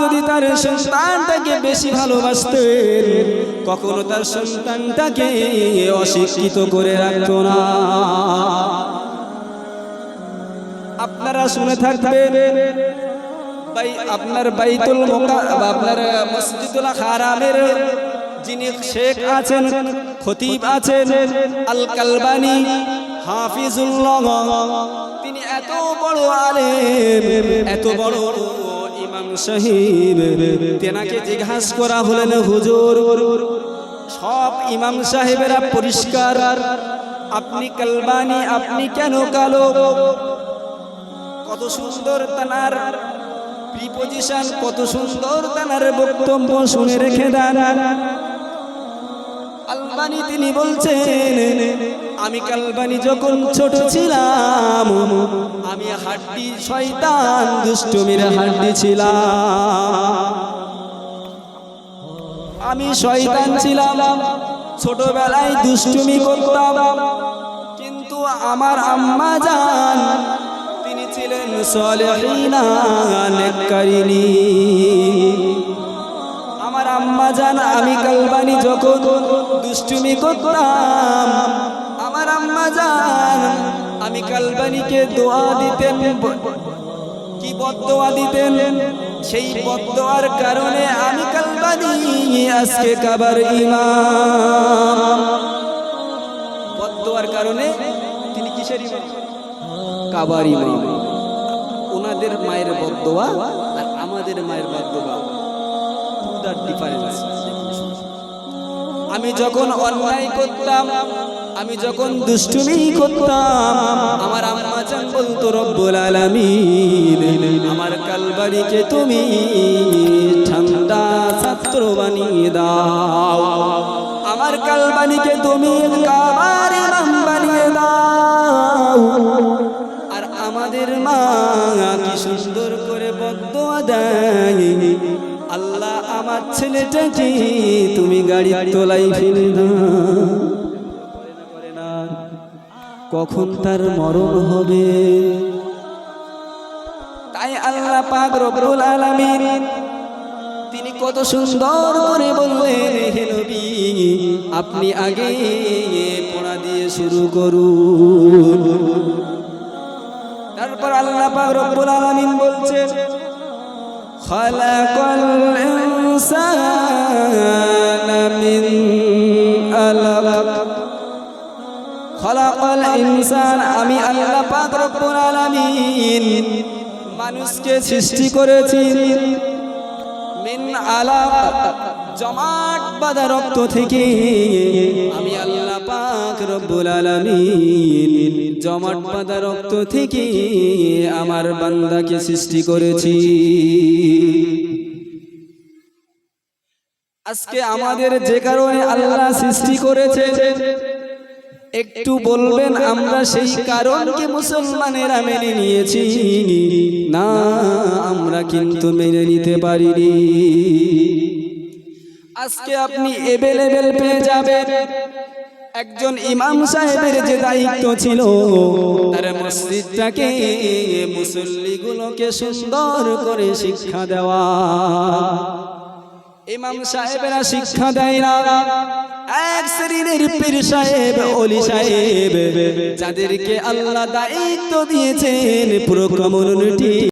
যদি তার সন্তানটাকে বেশি ভালোবাসতেন, কখনো তার সন্তানটাকে অশিক্ষিত করে রাখতো না। আপনারা শুনে থাকবেন আপনার বাইতুল আপনার মসজিদুল হারামের যিনি শেখ আছেন, খতিব আছেন, আল কালবানি, হাফিজুল্লাহ, তিনি এত বড় আলেম, এত বড় ইমাম সাহিব, তেনাকে জিজ্ঞাসা করা হলেন, হুজুর, সব ইমাম সাহেবেরা পরিষ্কার? আপনি কালবানি, আপনি কেন কালো? কত সুন্দর তানার প্রিপোজিশন কত সুন্দর তানার বক্তব্য শুনে রেখে দেন। আলবানি তিনি বলছেন আমি কালবানি যখন ছোট ছিলাম, আমি হাড্ডি শয়তান দুষ্টমির হাড্ডি ছিলাম। আমি শয়তান ছিলাম, ছোটবেলায় দুষ্টুমি করতাম। কিন্তু আমার আম্মা জান, তিনি ছিলেন সলেহিনা আমার আম্মা জান, আমি কালবানি যখন দুষ্টুমি করতাম জান আমি কালবানিকে দোয়া দিতেন, কি বদোয়া দিতেন? সেই বদোয়ার কারণে আমি কালবানি আজকে কাবার ইমাম। বদোয়ার কারণে তিনি কিসের কাবার ইমাম। ওনাদের মায়ের বদোয়া আর আমাদের মায়ের বদোয়া দ্যাট ডিফারেন্স আমি যখন অন্যায় করতাম আমি যখন দুষ্টুমি করতাম আমার আম্মা জান বলতো রব্বুল আলামিন আমার কালবাড়িকে তুমি ঠান্ডা ছাত্র বানিয়ে দাও। আমার কালবাড়িকে তুমি কাবার বানিয়ে দাও। আর আমাদের মা কি সুন্দর করে দেয়। আল্লাহ আমার ছেলেটাকে তুমি গাড়ি তোলাই ফেলে দাও। কখন তার মরণ হবে? তাই আল্লাহ পাক রব্বুল আলামিন তিনি কত সুন্দর করে বললেন, হে নবী, আপনি আগে পড়া দিয়ে শুরু করুন। তারপর আল্লাহ পাক রব্বুল আলামিন বলছেন, খালাকাল ইনসানা মিন আলাক। খলাকাল ইনসান, আমি আল্লাহ পাক রব্বুল আলামিন মানুষকে সৃষ্টি করেছি মিন আলাক জমাট বাঁধা রক্ত থেকে। আমি আল্লাহ পাক রব্বুল আলামিন জমাট বাঁধা রক্ত থেকে আমার বান্দাকে সৃষ্টি করেছি। আজকে আমাদের যে কারণে আল্লাহ সৃষ্টি করেছে একটু বলবেন আমরা সেই কারণকে মুসলমানেরা মেনে নিয়েছি। না, আমরা কিন্তু মেনে নিতে পারিনি। আজকে আপনি এভেলেবেল পেয়ে যাবেন। একজন ইমাম সাহেবের যে দায়িত্ব ছিল, তার মসজিদটাকে, মুসল্লিগুলোকে সুন্দর করে শিক্ষা দেওয়া। ইমাম সাহেবেরা শিক্ষা দেয় না। এক শ্রেণির পীর সাহেব অলি সাহেব যাদেরকে আল্লাহ দায়িত্ব দিয়েছেন পুরো কমিউনিটি